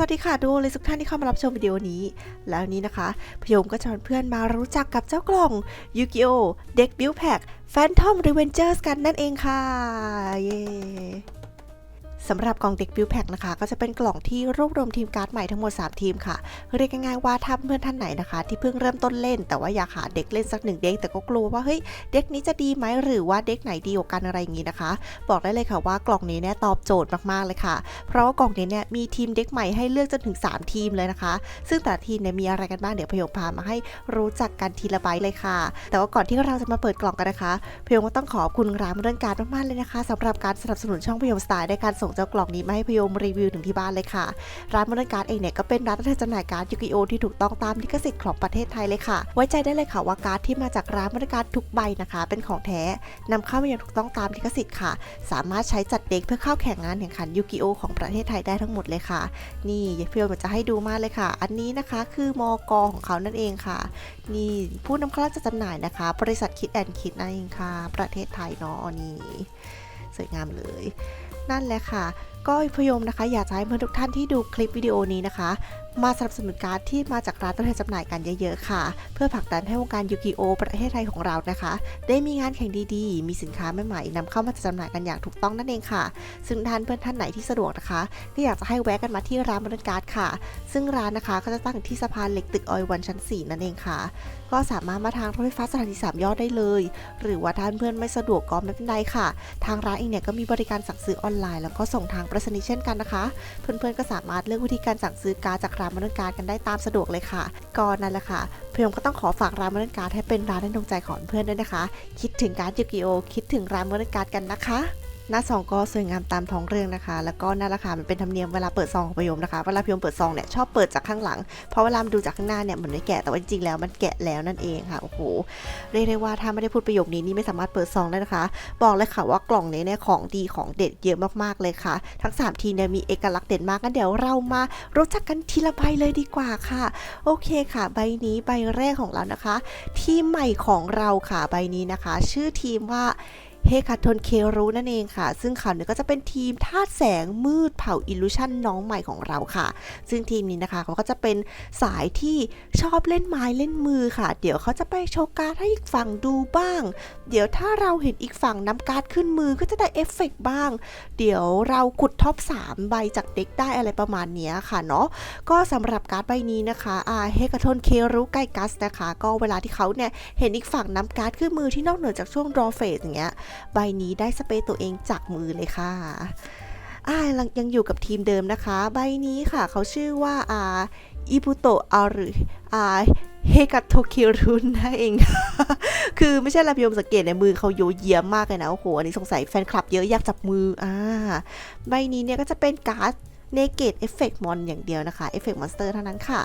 สวัสดีค่ะดูเลยทุกท่านที่เข้ามารับชมวิดีโอนี้ แล้วนี้นะคะพยมก็ชวนเพื่อนมารู้จักกับเจ้ากล่องยูกิโอเด็กบิวแพ็กแฟนทอมรีเวนเจอร์สกันนั่นเองค่ะ เย้ สำหรับกล่องเด็กบิวแพ็กนะคะ ก็จะเป็นกล่องที่รวบรวมทีมการ์ดใหม่ทั้งหมด 3 ทีมค่ะ เรียกง่ายๆว่าถ้าเพื่อนท่านไหนนะคะ ที่เพิ่งเริ่มต้นเล่น แต่ว่าอยากหาเด็กเล่นสักหนึ่งเด็กแต่ก็กลัวว่าเฮ้ยเด็กนี้จะดีไหมหรือว่าเด็กไหนดีกว่ากันอะไรอย่างนี้นะคะ บอกได้เลยค่ะว่ากล่องนี้เนี่ยตอบโจทย์มากๆเลยค่ะ เพราะว่ากล่องนี้เนี่ยมีทีมเด็กใหม่ให้เลือกจนถึง 3 ทีมเลยนะคะ ซึ่งแต่ทีมเนี่ยมีอะไรกันบ้างเดี๋ยวพยงพามาให้รู้จักกันทีละใบเลยค่ะ แต่ว่าก่อนที่เราจะมาเปิดกล่องกันนะคะพยงก็ต้องขอบคุณร้านเรื่องการมากๆเลยนะคะสำหรับการสนับสนุนช่องพยงสไตล์ในการส่งเจ้ากล่องนี้มาให้พยงรีวิวถึงที่บ้านเลยค่ะ ร้านเรื่องการดเองเนี่ยก็เป็นร้านจำหน่ายการ์ดยูกิโอที่ถูกต้องตามลิขสิทธิ์ของประเทศไทยเลยค่ะ ไว้ใจได้เลยค่ะว่าการ์ดที่มาจากร้านบริการทุกใบนะคะ เป็นของแท้นำเข้ามาอย่างถูกต้องตามลิขสิทธิ์ค่ะ สามารถใช้จัดเด็กเพื่อเข้าแข่งงานแข่งขันยูกิโอของประเทศไทยได้ทั้งหมดเลยค่ะ นี่เพียวมันจะให้ดูมากเลยค่ะ อันนี้นะคะคือมอกอของเขานั่นเองค่ะ นี่ผู้นำเข้าจะจำหน่ายนะคะ บริษัทคิดแอนคิดนั่นเองค่ะ ประเทศไทยเนาะนี่สวยงามเลย นั่นแหละค่ะก็พยมนะคะ อยากจะให้เพื่อนทุกท่านที่ดูคลิปวิดีโอนี้นะคะ มาสนับสนุนการ์ดที่มาจากร้านต้นทุนจำหน่ายกันเยอะๆค่ะ เพื่อผลักดันให้วงการยูกิโอประเทศไทยของเรานะคะ ได้มีงานแข่งดีๆ มีสินค้าใหม่ๆนำเข้ามาจำหน่ายกันอย่างถูกต้องนั่นเองค่ะ ซึ่งท่านเพื่อนท่านไหนที่สะดวกนะคะ ก็อยากจะให้แวะกันมาที่ร้านบริการดค่ะ ซึ่งร้านนะคะก็จะตั้งที่สะพานเหล็กตึกออยวันชั้น 4 นั่นเองค่ะ ก็สามารถมาทางรถไฟฟ้าสถานีสามยอดได้เลย หรือว่าท่านเพื่อนไม่สะดวกก็ไม่เป็นไรค่ะ ทางร้านเองเนี่ยก็มีบริการสั่งซื้อออนไลน์ แล้วก็ส่งทางไปรษณีย์เช่นกันนะคะ เพื่อนๆก็สามารถเลือกวิธีการสั่งซื้อการจากร้านบริการกันได้ตามสะดวกเลยค่ะก็นั่นแหละค่ะพยมก็ต้องขอฝากร้านบริการให้เป็นร้านในดวงใจของเพื่อนด้วยนะคะ คิดถึงการดยูกิโอ คิดถึงร้านบริการกันนะคะ หน้าซองก็สวยงามตามท้องเรื่องนะคะ แล้วก็นั่นแหละค่ะมันเป็นธรรมเนียมเวลาเปิดซองของพยมนะคะ เวลาพยมเปิดซองเนี่ยชอบเปิดจากข้างหลัง เพราะเวลาดูจากข้างหน้าเนี่ยเหมือนไม่แกะ แต่ว่าจริงๆแล้วมันแกะแล้วนั่นเองค่ะ โอ้โห เรียกได้ว่าถ้าไม่ได้พูดประโยคนี้นี่ไม่สามารถเปิดซองได้นะคะ บอกเลยค่ะว่ากล่องนี้เนี่ยของดีของเด็ดเยอะมากๆเลยค่ะ ทั้ง 3 ทีเนี่ยมีเอกลักษณ์เด่นมากกันเดี๋ยวเรามารู้จักกันทีละใบเลยดีกว่าค่ะ โอเคค่ะ ใบนี้ใบแรกของเรานะคะ ทีมใหม่ของเราค่ะ ใบนี้นะคะ ชื่อทีมว่า เฮคาทนเครูนั่นเองค่ะ ซึ่งเขาเนี่ยก็จะเป็นทีมธาตุแสงมืดเผ่าอิลูชันน้องใหม่ของเราค่ะ ซึ่งทีมนี้นะคะเขาก็จะเป็นสายที่ชอบเล่นไม้เล่นมือค่ะ เดี๋ยวเขาจะไปโชว์การ์ดให้อีกฝั่งดูบ้าง เดี๋ยวถ้าเราเห็นอีกฝั่งนำการ์ดขึ้นมือก็จะได้เอฟเฟกต์บ้าง เดี๋ยวเราขุดท็อป3ใบจากเด็กได้อะไรประมาณนี้ค่ะเนาะก็สำหรับการ์ดใบนี้นะคะอาเฮกาทนเครุไกกัสนะคะ ก็เวลาที่เขาเนี่ยเห็นอีกฝั่งนำการ์ดขึ้นมือที่นอกเหนือจากช่วงรอเฟสอย่างเงี้ยใบนี้ได้สเปรย์ตัวเองจากมือเลยค่ะอ่ายังอยู่กับทีมเดิมนะคะ ใบนี้ค่ะเขาชื่อว่าอ่าอิบุโตะอารุอ่าเฮกาโตคิรุนนั่นเอง คือไม่ใช่ลาพิโยมสังเกตในมือเขาโยเยียมมากเลยนะ โอ้โห อันนี้สงสัยแฟนคลับเยอะอยากจับมือ อ่า ใบนี้เนี่ยก็จะเป็นการ์ดเนเกตเอฟเฟกต์มอนอย่างเดียวนะคะ เอฟเฟกต์มอนสเตอร์เท่านั้นค่ะ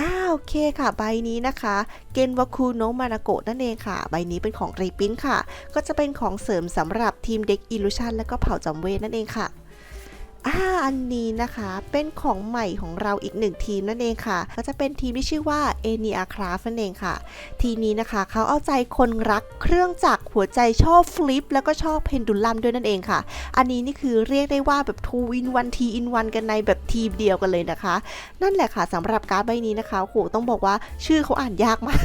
อ้าวโอเคค่ะ ใบนี้นะคะเกนวาคูโนมานาโกะนั่นเองค่ะ ใบนี้เป็นของรีปินค่ะ ก็จะเป็นของเสริมสำหรับทีมเด็กอิลูชันและก็เผ่าจอมเวทนั่นเองค่ะ อ่าอันนี้นะคะเป็นของใหม่ของเราอีกหนึ่งทีมนั่นเองค่ะ ก็จะเป็นทีมที่ชื่อว่าเอเนียคราฟนั่นเองค่ะ ทีมนี้นะคะเขาเอาใจคนรักเครื่องจักรหัวใจชอบฟลิปแล้วก็ชอบเพนดูลัมด้วยนั่นเองค่ะ อันนี้นี่คือเรียกได้ว่าแบบ2 in 1 T in 1กันในแบบทีมเดียวกันเลยนะคะ นั่นแหละค่ะสำหรับการ์ดใบนี้นะคะโหต้องบอกว่าชื่อเขาอ่านยากมาก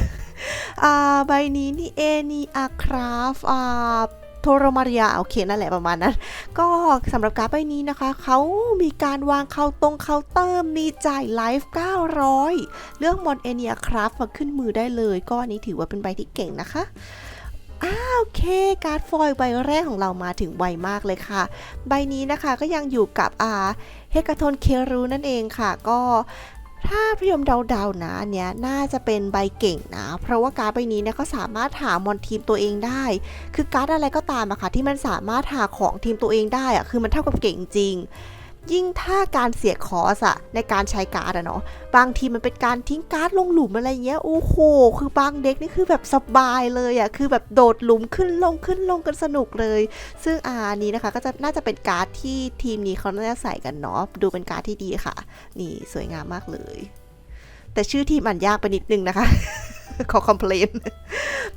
อ่าใบนี้นี่เอนีอาคราฟ โทโรมาริยาโอเคนั่นแหละประมาณนั้น ก็สำหรับการ์ดใบนี้นะคะเขามีการวางเคาตรงเคาน์เตอร์มีจ่ายไลฟ์900 เรื่องมอนเอเนียคราฟมาขึ้นมือได้เลยก็อันนี้ถือว่าเป็นใบที่เก่งนะคะอ้าโอเค การ์ดฟอยใบแรกของเรามาถึงไวมากเลยค่ะ ใบนี้นะคะก็ยังอยู่กับอาเฮกาโทนเครูนั่นเองค่ะ ก็ ถ้าพยมเดาๆนะอันเนี้ยน่าจะเป็นใบเก่งนะ เพราะว่าการ์ดใบนี้เนี่ยก็สามารถหามอนทีมตัวเองได้ คือการ์ดอะไรก็ตามอะค่ะที่มันสามารถหาของทีมตัวเองได้อะคือมันเท่ากับเก่งจริง ยิ่งถ้าการเสียคอสอะในการใช้การ์ดอะเนาะบางทีมันเป็นการทิ้งการ์ดลงหลุมอะไรเงี้ยโอ้โห คือบางเด็กนี่คือแบบสบายเลยอะคือแบบโดดหลุมขึ้นลงขึ้นลงกันสนุกเลย ซึ่งอานี้นะคะก็จะน่าจะเป็นการ์ดที่ทีมนี้เขาน่าจะใส่กันเนาะดูเป็นการ์ดที่ดีค่ะ นี่สวยงามมากเลย แต่ชื่อทีมอ่านยากไปนิดนึงนะคะขอคอมเพลน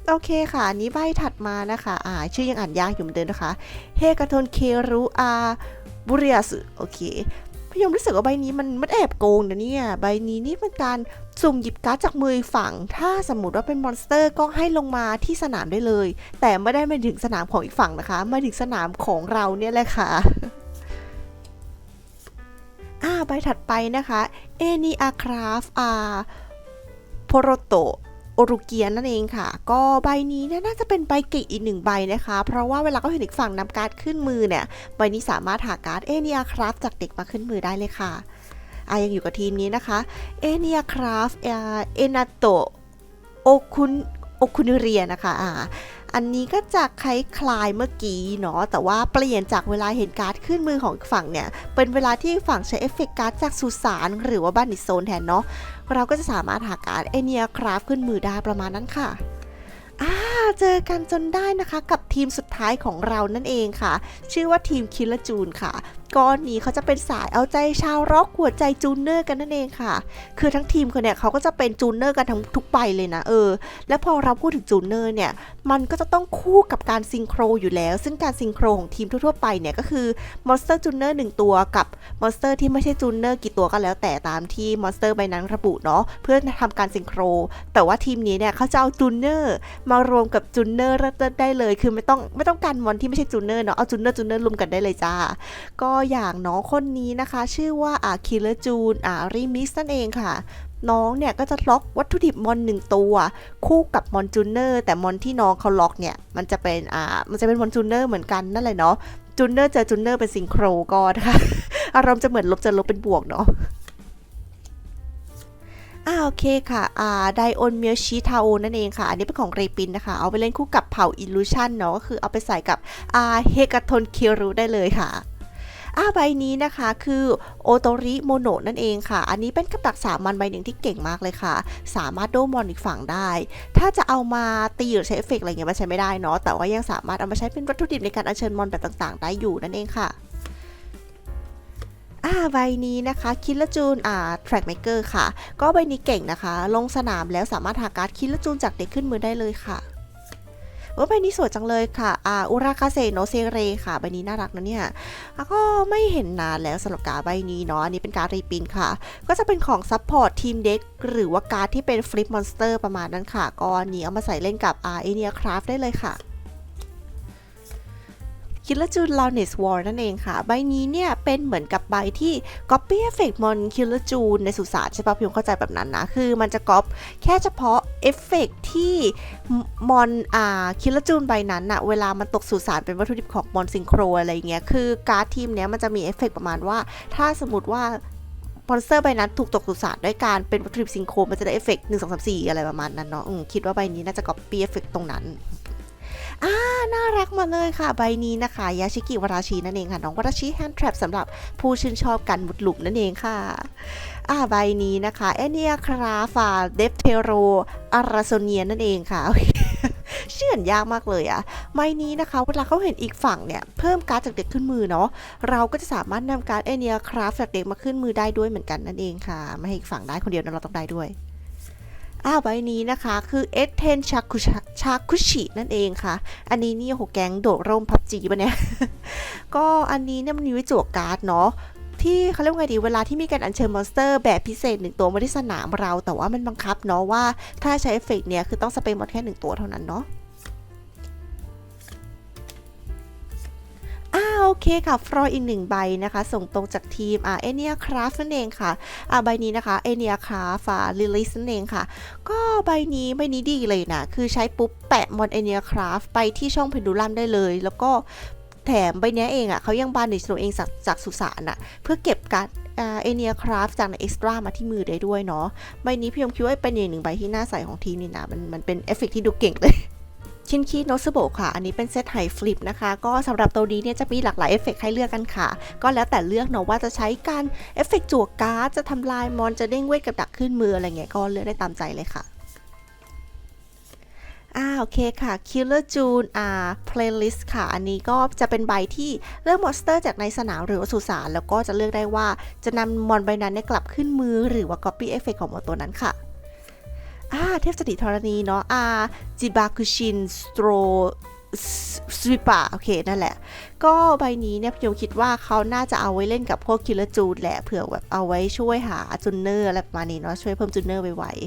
โอเคค่ะ นี้ใบถัดมานะคะ อ่า ชื่อยังอ่านยากอยู่เหมือนเดิมนะคะ เฮกาทนเครุอา บุริยสึโอเคพยมรู้สึกว่าใบนี้มันมันแอบโกงนะเนี่ย ใบนี้นี่เป็นการสุ่มหยิบการ์ดจากมือฝั่ง ถ้าสมมติว่าเป็นมอนสเตอร์ก็ให้ลงมาที่สนามได้เลย แต่ไม่ได้ไปถึงสนามของอีกฝั่งนะคะ มาถึงสนามของเราเนี่ยแหละค่ะอ่าใบถัดไปนะคะเอนีอาคราฟอาโพโรโต โอรุเกียนนั่นเองค่ะ ก็ใบนี้เนี่ยน่าจะเป็นใบเก่งอีกหนึ่งใบนะคะ เพราะว่าเวลาเขาเห็นอีกฝั่งนำการ์ดขึ้นมือเนี่ยใบนี้สามารถหาการ์ดเอเนียคราฟจากเด็กมาขึ้นมือได้เลยค่ะอายังอยู่กับทีมนี้นะคะเอเนียคราฟเอนาโตโอคุนโอคุนเรียนะคะอ่า อันนี้ก็จะคล้ายๆเมื่อกี้เนาะแต่ว่าเปลี่ยนจากเวลาเห็นการ์ดขึ้นมือของฝั่งเนี่ยเป็นเวลาที่ฝั่งใช้เอฟเฟกต์การ์ดจากสุสานหรือว่าบ้านนิโซนแทนเนาะเราก็จะสามารถหาการ์ดเอเนียคราฟขึ้นมือได้ประมาณนั้นค่ะอ่าเจอกันจนได้นะคะกับทีมสุดท้ายของเรานั่นเองค่ะ ชื่อว่าทีมคิลจูนค่ะ ก้อนนี้เขาจะเป็นสายเอาใจชาวร็อกหัวใจจูเนอร์กันนั่นเองค่ะ คือทั้งทีมคนเนี่ยเขาก็จะเป็นจูเนอร์กันทั้งทุกใบเลยนะเออ และพอเราพูดถึงจูเนอร์เนี่ย มันก็จะต้องคู่กับการซิงโครอยู่แล้ว ซึ่งการซิงโครของทีมทั่วๆไปเนี่ยก็คือมอนสเตอร์จูเนอร์หนึ่งตัวกับมอนสเตอร์ที่ไม่ใช่จูเนอร์กี่ตัวก็แล้วแต่ตามที่มอนสเตอร์ใบนั้นระบุเนาะเพื่อทำการซิงโคร แต่ว่าทีมนี้เนี่ยเขาจะเอาจูเนอร์มารวมกับจูเนอร์ได้เลย คือไม่ต้องไม่ต้องการมอนที่ไม่ใช่จูเนอร์เนาะเอาจูเนอร์จูเนอร์รวมกันได้เลยจ้าก็อย่างน้องคนนี้นะคะ ชื่อว่าอาคิลจูนอารีมิสนั่นเองค่ะน้องเนี่ยก็จะล็อกวัตถุดิบมอนหนึ่งตัว คู่กับมอนจูเนอร์แต่มอนที่น้องเขาล็อกเนี่ยมันจะเป็นอ่ามันจะเป็นมอนจูเนอร์เหมือนกันนั่นแหละเนาะจูเนอร์เจอจูเนอร์เป็นซิงโครก็นะคะอารมณ์จะเหมือนลบจะลบเป็นบวกเนาะอ่าโอเคค่ะอ่าไดโอนเมียชิทาโอนั่นเองค่ะ อันนี้เป็นของเรปินนะคะ เอาไปเล่นคู่กับเผ่าอิลูชันเนาะก็คือเอาไปใส่กับอ่าเฮกาทนเคียรุได้เลยค่ะ อ่าใบนี้นะคะคือโอโตริโมโนนั่นเองค่ะ อันนี้เป็นกับดักสามันใบหนึ่งที่เก่งมากเลยค่ะ สามารถโดมอนอีกฝั่งได้ ถ้าจะเอามาตีหรือใช้เอฟเฟกต์อะไรเงี้ยมันใช้ไม่ได้เนาะแต่ว่ายังสามารถเอามาใช้เป็นวัตถุดิบในการอัญเชิญมอนแบบต่างๆ ได้อยู่นั่นเองค่ะอ่าใบนี้นะคะคิลจูนอ่าแทร็กเมเกอร์ค่ะ ก็ใบนี้เก่งนะคะ ลงสนามแล้วสามารถหาการ์ดคิลจูนจากเด็กขึ้นมือได้เลยค่ะ ว่าใบนี้สวยจังเลยค่ะอ่าอุราคาเซโนเซเรค่ะใบนี้น่ารักนะเนี่ยแล้วก็ไม่เห็นนานแล้วสำหรับการใบนี้เนาะอันนี้เป็นการรีปินค่ะ ก็จะเป็นของซัพพอร์ตทีมเด็กหรือว่าการดที่เป็นฟลิปมอนสเตอร์ประมาณนั้นค่ะก็อันนี้เอามาใส่เล่นกับอาเอเนียคราฟได้เลยค่ะ คิลจูนลาวเนสวอร์นั่นเองค่ะ ใบนี้เนี่ยเป็นเหมือนกับใบที่ Copy Effect มอนคิลจูนในสุสานใช่ปะพี่ยงเข้าใจแบบนั้นนะ คือมันจะก๊อปแค่เฉพาะเอฟเฟกที่มอนอ่าคิลจูนใบนั้นอะเวลามันตกสุสานเป็นวัตถุดิบของมอนซิงโครอะไรเงี้ยคือการ์ดทีมเนี้ยมันจะมีเอฟเฟกประมาณว่า ถ้าสมมติว่ามอนสเตอร์ใบนั้นถูกตกสุสานด้วยการเป็นวัตถุดิบซิงโครมันจะได้เอฟเฟกต์หนึ่งสองสามสี่อะไรประมาณนั้นเนาะคิดว่าใบนี้น่าจะก๊อปปี้เอฟเฟกตรงนั้น อ่าน่ารักมาเลยค่ะ ใบนี้นะคะยาชิกิวราชินั่นเองค่ะ น้องวราชิแฮนด์ทรัพสำหรับผู้ชื่นชอบการมุดหลุมนั่นเองค่ะอ่าใบนี้นะคะเอเนียคราฟาเดฟเทโรอาราโซเนียนั่นเองค่ะเชื่อนยากมากเลยอะใบนี้นะคะ เวลาเขาเห็นอีกฝั่งเนี่ย เพิ่มการ์ดจากเด็กขึ้นมือเนาะ เราก็จะสามารถนำการ์ดเอเนียคราฟจากเด็กมาขึ้นมือได้ด้วยเหมือนกันนั่นเองค่ะ ไม่ให้อีกฝั่งได้คนเดียวนะเราต้องได้ด้วย อ้าวใบนี้นะคะคือเอเทนชาคุชาคุชินั่นเองค่ะ อันนี้นี่โหแก๊งโดดร่มพับจีปะเนี่ย ก็อันนี้เนี่ยมันมีไว้จวกการ์ดเนาะที่เขาเรียกว่าไงดีเวลาที่มีการอัญเชิญมอนสเตอร์แบบพิเศษหนึ่งตัวมาที่สนามเรา แต่ว่ามันบังคับเนาะว่าถ้าใช้เอฟเฟกเนี่ยคือต้องสเปรย์มอนแค่หนึ่งตัวเท่านั้นเนาะ อ่าโอเคค่ะฟรอยอีกหนึ่งใบนะคะ ส่งตรงจากทีมอ่าเอเนียคราฟนั่นเองค่ะอ่าใบนี้นะคะเอเนียคราฟอ่าลิลิสนั่นเองค่ะ ก็ใบนี้ใบนี้ดีเลยนะ คือใช้ปุ๊บแปะมอนเอเนียคราฟไปที่ช่องเพนดูลัมได้เลย แล้วก็แถมใบนี้เองอะ่ะเขายังบานดิสโนเองจากจากสุสานอะ่ะเพื่อเก็บการเอเนียคราฟจากในเอ็กซ์ตร้ามาที่มือได้ด้วยเนาะใบนี้พี่ยมคิดว่าเป็นอย่างหนึ่งใบที่น่าใส่ของทีมนี่นะมันมันเป็นเอฟเฟกที่ดูเก่งเลย ชินคีโนสโบค่ะ อันนี้เป็นเซตไฮฟลิปนะคะ ก็สำหรับตัวนี้เนี่ยจะมีหลากหลายเอฟเฟกต์ให้เลือกกันค่ะ ก็แล้วแต่เลือกเนาะว่าจะใช้การเอฟเฟกต์จั่วการ์ดจะทำลายมอนจะเด้งเวทกับดักขึ้นมืออะไรเงี้ยก็เลือกได้ตามใจเลยค่ะอ่าโอเคค่ะ Killer June อ่า playlist ค่ะ อันนี้ก็จะเป็นใบที่เลือกมอนสเตอร์จากในสนามหรือว่าสุสานแล้วก็จะเลือกได้ว่าจะนำมอนใบนั้นเนี่ยกลับขึ้นมือหรือว่า copy effect ของมอนตัวนั้นค่ะ อ่าเทพสถิตธรณีเนาะอาจิบาคุชินสโตรสวิปาโอเค นั่นแหละ ก็ใบนี้เนี่ยพี่โยคิดว่าเขาน่าจะเอาไว้เล่นกับพวกคิลเลอร์จูนแหละเผื่อแบบเอาไว้ช่วยหาจูเนอร์อะไรประมาณนี้เนาะช่วยเพิ่มจูเนอร์ไวๆ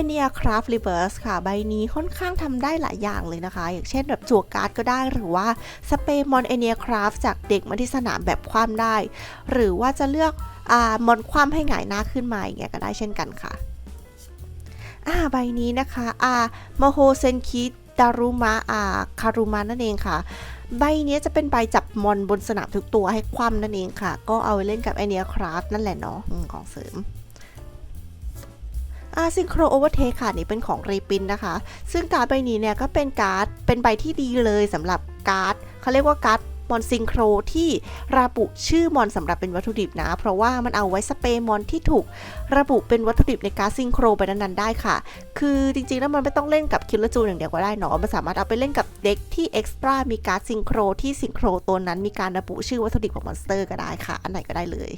e n i a Craft Reverse ค่ะ ใบนี้ค่อนข้างทำได้หลายอย่างเลยนะคะ อย่างเช่นแบบจั่วการ์ดก็ได้หรือว่าสเปมอน e n i a Craft จากเด็กมาที่สนามแบบคว่ำได้ หรือว่าจะเลือก มอนคว่ำให้หงายหน้าขึ้นมาอย่างเงี้ยก็ได้เช่นกันค่ะอ่าใบนี้นะคะอ่ามโฮเซนคิดารุมะอ่าคารุมะนั่นเองค่ะ ใบนี้จะเป็นใบจับมอนบนสนามทุกตัวให้คว่ำนั่นเองค่ะ ก็เอาไว้เล่นกับไอเนียคราฟนั่นแหละเนาะของเสริมอาซิงโครโอเวอร์เทคค่ะนี่เป็นของรีปินนะคะ ซึ่งการ์ดใบนี้เนี่ยก็เป็นการ์ดเป็นใบที่ดีเลยสำหรับการ์ดเขาเรียกว่าการ์ด มอนซิงโครที่ระบุชื่อมอนสำหรับเป็นวัตถุดิบนะ เพราะว่ามันเอาไว้สเปรย์มอนที่ถูกระบุเป็นวัตถุดิบในการซิงโครไปนั้นๆได้ค่ะ คือจริงๆแล้วมันไม่ต้องเล่นกับคิลเลอร์จูนอย่างเดียวก็ได้เนาะมันสามารถเอาไปเล่นกับเด็กที่เอ็กซ์ตร้ามีการซิงโครที่ซิงโครตัวนั้นมีการระบุชื่อวัตถุดิบของมอนสเตอร์ก็ได้ค่ะ อันไหนก็ได้เลย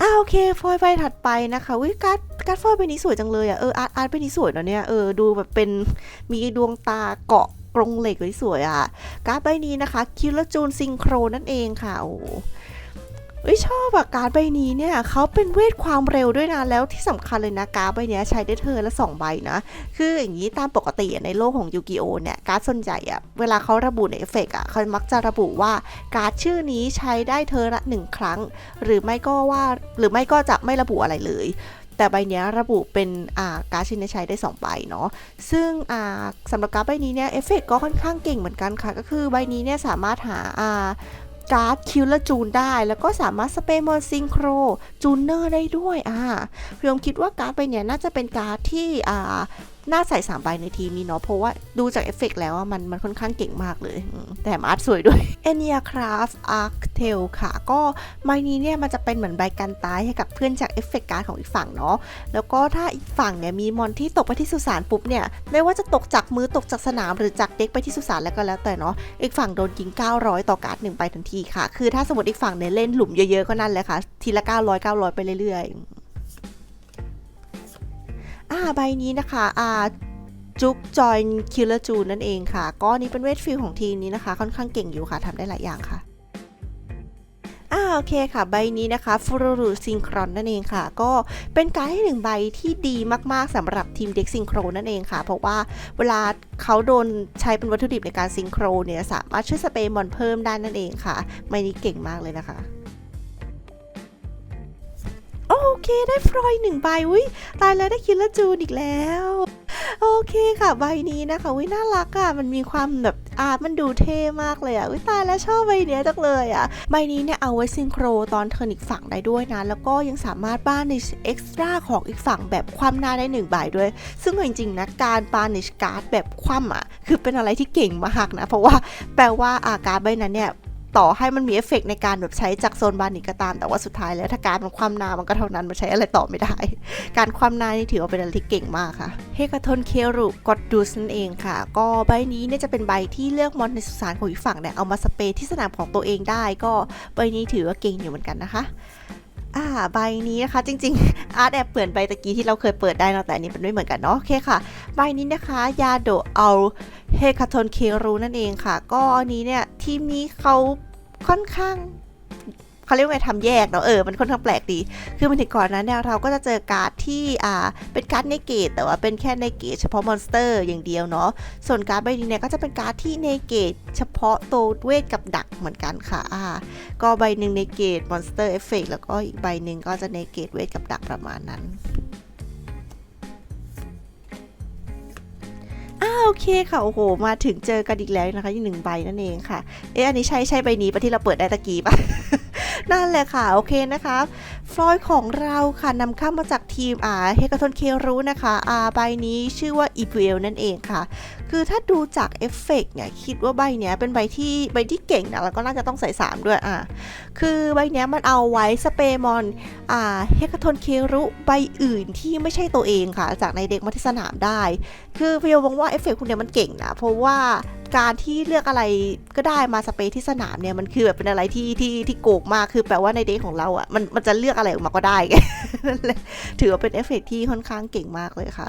อ่าโอเคฟอยล์ใบถัดไปนะคะวิการ์ดการ์ดฟอยล์ใบนี้สวยจังเลยอะเอออาร์ตอาร์ตใบนี้สวยเนอะเนี่ยเออดูแบบเป็นมีดวงตาเกาะ กรงเหล็กไว้สวยอะ การ์ดใบนี้นะคะคิลเลจูนซิงโครนั่นเองค่ะโอ้เอ้ยชอบอะการ์ดใบนี้เนี่ยเขาเป็นเวทความเร็วด้วยนะแล้วที่สำคัญเลยนะการ์ดใบนี้ใช้ได้เธอละสองใบนะ คืออย่างนี้ตามปกติในโลกของยูกิโอเนี่ยการ์ดส่วนใหญ่อะเวลาเขาระบุในเอฟเฟกต์อะเขามักจะระบุว่าการ์ดชื่อนี้ใช้ได้เธอละหนึ่งครั้ง หรือไม่ก็ว่าหรือไม่ก็จะไม่ระบุอะไรเลย แต่ใบนี้ระบุเป็นอาการ์ดชิ้นนี้ใช้ได้ 2 ใบเนาะซึ่งอาสำหรับการ์ดใบนี้เนี่ยเอฟเฟกก็ค่อนข้างเก่งเหมือนกันค่ะ ก็คือใบนี้เนี่ยสามารถหาอาการ์ดคิลและจูนได้ แล้วก็สามารถสเปมอนซิงโครจูเนอร์ได้ด้วยอ่าพี่ยงคิดว่าการ์ดใบเนี่ยน่าจะเป็นการ์ดที่อ่า น่าใส่สามใบในทีมนี้เนาะเพราะว่าดูจากเอฟเฟกต์แล้วมันมันค่อนข้างเก่งมากเลยอืมแต่มาร์ตสวยด้วย e n i a Craft Arc Tail ค่ะ ก็ใบนี้เนี่ยมันจะเป็นเหมือนใบกันตายให้กับเพื่อนจากเอฟเฟกต์การ์ดของอีกฝั่งเนาะแล้วก็ถ้าอีกฝั่งเนี่ยมีมอนที่ตกไปที่สุสานปุ๊บเนี่ยไม่ว่าจะตกจากมือตกจากสนามหรือจากเด็กไปที่สุสานแล้วก็แล้วแต่เนาะอีกฝั่งโดนยิง 900 ต่อการ์ดหนึ่งใบทันทีค่ะ คือถ้าสมมติอีกฝั่งเนี่ยเล่นหลุมเยอะๆก็นั่นแหละค่ะทีละ 900 900 ไปเรื่อยๆ อ่าใบนี้นะคะอ่าจุกจอยคิลเลอร์จูนั่นเองค่ะ ก็นี่เป็นเวทฟิลของทีมนี้นะคะ ค่อนข้างเก่งอยู่ค่ะทำได้หลายอย่างค่ะอ่าโอเคค่ะ ใบนี้นะคะฟูรูรูซิงครอนนั่นเองค่ะ ก็เป็นการให้หนึ่งใบที่ดีมากๆสำหรับทีมเด็กซิงโครนั่นเองค่ะ เพราะว่าเวลาเขาโดนใช้เป็นวัตถุดิบในการซิงโครเนี่ยสามารถช่วยสเปรย์มอนเพิ่มได้นั่นเองค่ะ ใบนี้เก่งมากเลยนะคะ โอเคได้ฟรอยหนึ่งใบอุ้ยตายแล้วได้คิลเลอร์จูนอีกแล้วโอเคค่ะใบนี้นะคะวิน่ารักอะมันมีความแบบอาร์ตมันดูเท่มากเลยอะวิตายแล้วชอบใบเนี้ยจังเลยอะใบนี้เนี่ยเอาไว้ซิงโครตอนเทิร์นอีกฝั่งได้ด้วยนะ แล้วก็ยังสามารถบ้านในเอ็กซ์ตร้าของอีกฝั่งแบบคว่ำหน้าได้หนึ่งใบด้วย ซึ่งจริงๆนะการบานิชการ์ดแบบคว่ำอะคือเป็นอะไรที่เก่งมากนะ เพราะว่าแปลว่าอาการดใบนั้นเนี่ย ต่อให้มันมีเอฟเฟกต์ในการแบบใช้จากโซนบานิกก็ตาม แต่ว่าสุดท้ายแล้วถ้าการดมันคว่ำหน้ามันก็เท่านั้นมันใช้อะไรต่อไม่ได้ การคว่ำหน้านี่ถือว่าเป็นอะไรที่เก่งมากค่ะเฮกาทนเครุกอดดูสนั่นเองค่ะ ก็ใบนี้เนี่ยจะเป็นใบที่เลือกมอนในสุสานของอีกฝั่งเนี่ยเอามาสเปรย์ที่สนามของตัวเองได้ ก็ใบนี้ถือว่าเก่งอยู่เหมือนกันนะคะ อ่าใบนี้นะคะจริงๆ อาร์ตแอบเปลี่ยนใบตะกี้ที่เราเคยเปิดได้นะแต่อันนี้มันไม่เหมือนกันเนาะโอเคค่ะ ใบนี้นะคะยาโดเอาเฮคาทนเครูนั่นเองค่ะ ก็อันนี้เนี่ยทีมนี้เขาค่อนข้าง เขาเรียกว่าไงทำแยกเนาะเออมันค่อนข้างแปลกดี คือมันถึงก่อนนั้นเนี่ยเราก็จะเจอการ์ดที่อ่าเป็นการ์ดในเกตแต่ว่าเป็นแค่ในเกตเฉพาะมอนสเตอร์อย่างเดียวเนาะส่วนการ์ดใบนี้เนี่ยก็จะเป็นการ์ดที่ในเกตเฉพาะตัวเวทกับดักเหมือนกันค่ะอ่าก็ใบหนึ่งในเกตมอนสเตอร์เอฟเฟกแล้วก็อีกใบหนึ่งก็จะในเกตเวทกับดักประมาณนั้นอ้าโอเคค่ะ โอ้โห มาถึงเจอกันอีกแล้วนะคะอีกหนึ่งใบนั่นเองค่ะ เอ๊ะ อันนี้ใช่ใช่ใบนี้ปะที่เราเปิดได้ตะกี้ปะ นั่นแหละค่ะ โอเคนะครับ ฟลอยของเราค่ะนำเข้ามาจากทีมอ่าเฮกาทนเครู้นะคะอ่าใบนี้ชื่อว่าอีพูเอลนั่นเองค่ะ คือถ้าดูจากเอฟเฟกต์เนี่ยคิดว่าใบเนี้ยเป็นใบที่ใบที่เก่งนะแล้วก็น่าจะต้องใส่ 3 ด้วยอะคือใบเนี้ยมันเอาไว้สเปรย์มอนอ่าเฮกาทนเครุใบอื่นที่ไม่ใช่ตัวเองค่ะ จากในเด็กมาที่สนามได้ คือพยมองว่าเอฟเฟกต์คุณเนี่ยมันเก่งนะเพราะว่าการที่เลือกอะไรก็ได้มาสเปรย์ที่สนามเนี่ยมันคือแบบเป็นอะไรที่ที่ที่โกงมากคือแปลว่าในเดทของเราอะ่ะมันมันจะเลือกอะไรออกมาก็ได้ไงถือว่าเป็นเอฟเฟกต์ที่ค่อนข้างเก่งมากเลยค่ะ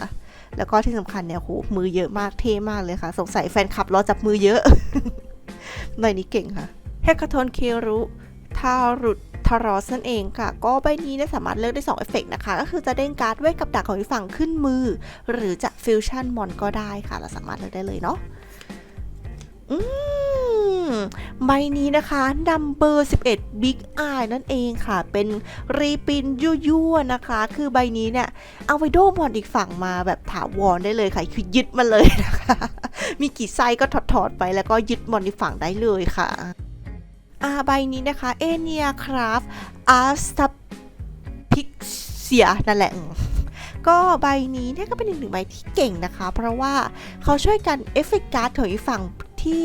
แล้วก็ที่สำคัญเนี่ยโหมือเยอะมากเท่มากเลยค่ะ สงสัยแฟนคลับรอจับมือเยอะใบนี้เก่งค่ะเฮก a ทอนเครุทารุดทารอสนั่นเองค่ะ ก็ใบนี้เนี่ยสามารถเลือกได้2เอฟเฟกต์นะคะ ก็คือจะเด้งการ์ดเวทกับดักของอีกฝั่งขึ้นมือ หรือจะฟิวชั่นมอนก็ได้ค่ะ เราสามารถเลือกได้เลยเนาะอืม ใบนี้นะคะนัมเบอร์11 Big Eye นั่นเองค่ะ เป็นรีปินยั่วๆนะคะ คือใบนี้เนี่ย เอาไว้โดมอนอีกฝั่งมาแบบถาวรได้เลยค่ะ คือยึดมาเลยนะคะ มีกี่ไส้ก็ถอดๆไปแล้วก็ยึดมอนอีกฝั่งได้เลยค่ะอ่าใบนี้นะคะเอเนียคราฟอาร์สพิกเซียนั่นแหละก็ใบนี้เนี่ยก็เป็นอีกหนึ่งใบที่เก่งนะคะ เพราะว่าเขาช่วยกันเอฟเฟกต์การ์ดของอีกฝั่งที่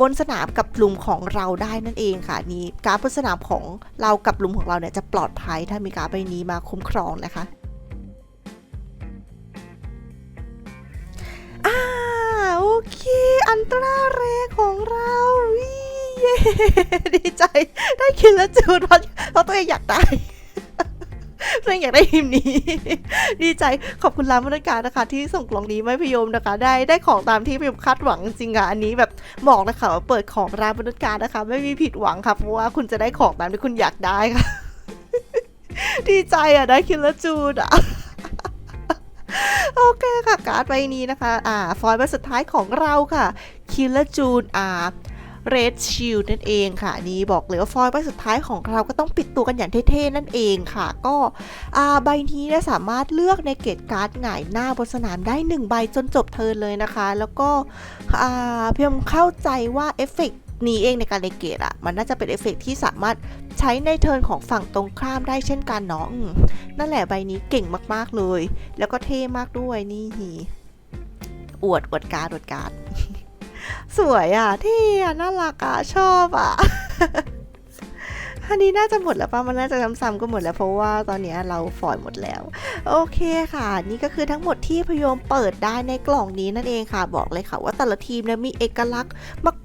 บนสนามกับหลุมของเราได้นั่นเองค่ะนี่การบนสนามของเรากับหลุมของเราเนี่ยจะปลอดภัยถ้ามีการใบนี้มาคุ้มครองนะคะอ่าโอเคอันตราเรของเราวิเย้ดีใจได้คินแล้วจูนเพราะเพราะตัวเองอยากได้ ตัวเองอยากได้ทีมนี้ ดีใจขอบคุณร้านบริการนะคะ ที่ส่งกล่องนี้มาพี่โยมนะคะ ได้ได้ของตามที่พี่โยมคาดหวังจริงอะอันนี้แบบบอกนะคะว่าเปิดของร้านบริการนะคะ ไม่มีผิดหวังค่ะเพราะว่าคุณจะได้ของตามที่คุณอยากได้ค่ะ ดีใจอะได้คินแล้วจูนอะโอเคค่ะ การ์ดใบนี้นะคะ อ่า ฟอยล์ใบสุดท้ายของเราค่ะคิลเลอร์จูนอ่า เรดชิลนั่นเองค่ะนี่บอกเลยว่าฟอยล์ใบสุดท้ายของเราก็ต้องปิดตัวกันอย่างเท่ๆนั่นเองค่ะ ก็อ่าใบนี้นี่ยสามารถเลือกในเกตการ์ดหงายหน้าบนสนามได้ 1 ใบจนจบเทิร์นเลยนะคะ แล้วก็อ่าเพียงเข้าใจว่าเอฟเฟกต์นี้เองในการเลเกตอะมันน่าจะเป็นเอฟเฟกต์ที่สามารถใช้ในเทิร์นของฝั่งตรงข้ามได้เช่นกันเนาะนั่นแหละใบนี้เก่งมากๆเลย แล้วก็เท่มากด้วยนี่อวดอวดการดอวดการด สวยอะเท่อะน่ารักอะชอบอะอันนี้น่าจะหมดแล้วป่ะ มันน่าจะซ้ำๆก็หมดแล้วเพราะว่าตอนนี้เราฟอยล์หมดแล้ว โอเคค่ะ นี่ก็คือทั้งหมดที่พยมเปิดได้ในกล่องนี้นั่นเองค่ะ บอกเลยค่ะว่าแต่ละทีมเนี่ยมีเอกลักษณ์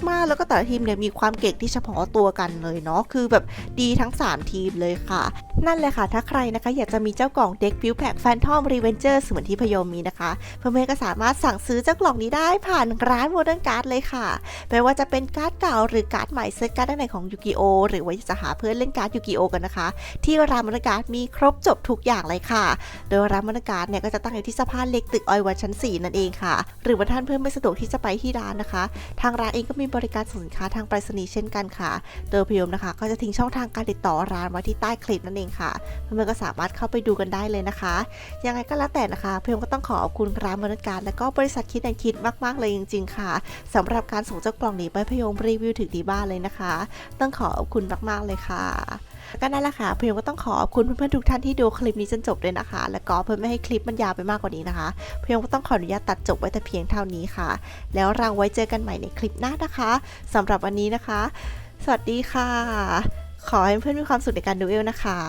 มาก ๆ แล้วก็แต่ละทีมเนี่ยมีความเก่งที่เฉพาะตัวกันเลยเนาะ คือแบบดีทั้ง 3 ทีมเลยค่ะ นั่นเลยค่ะ ถ้าใครนะคะอยากจะมีเจ้ากล่องเด็กฟิวแพ็กแฟนทอมรีเวนเจอร์เหมือนที่พยมมีนะคะ เพื่อนๆก็สามารถสั่งซื้อเจ้ากล่องนี้ได้ผ่านร้านโมเดิร์นการ์ดเลยค่ะ ไม่ว่าจะเป็นการ์ดเก่าหรือการ์ดใหม่เซตการ์ดด้านในของยูกิโอหรือว่าจะหาเพื่อนเล่นการ์ดยูกิโอกันนะคะ ที่ร้านโมเดิร์นการ์ดมีครบจบทุกอย่างเลยค่ะ โดยร้านโมเดิร์นการ์ดเนี่ยก็จะตั้งอยู่ที่สะพานเล็กตึกออยวันชั้น 4 นั่นเองค่ะ หรือว่าท่านเพื่อนไม่สะดวกที่จะไปที่ร้านนะคะ ทางร้านเองก็มีบริการส่งสินค้าทางไปรษณีย์เช่นกันค่ะ โดยพยมนะคะ ก็จะทิ้งช่องทางการติดต่อร้านไว้ที่ใต้คลิปนั่นเองค่ะ เพื่อนๆก็สามารถเข้าไปดูกันได้เลยนะคะ ยังไงก็แล้วแต่นะคะ เพื่อนก็ต้องขอขอบคุณร้านบริการ และก็บริษัทคิดแอนคิดมากๆเลยจริง ๆ ค่ะสำหรับการส่งเจ้ากล่องนี้ไปพยมรีวิวถึงที่บ้านเลยนะคะ ต้องขอขอบคุณมากๆเลยค่ะก็นั่นแหละค่ะพยมก็ต้องขอขอบคุณเพื่อนๆทุกท่านที่ดูคลิปนี้จนจบด้วยนะคะ แล้วก็เพื่อไม่ให้คลิปมันยาวไปมากกว่านี้นะคะพยมก็ต้องขออนุญาตตัดจบไว้แต่เพียงเท่านี้ค่ะ แล้วเราไว้เจอกันใหม่ในคลิปหน้านะคะสำหรับวันนี้นะคะ สวัสดีค่ะ ขอให้เพื่อนมีความสุขในการดูเอลนะคะ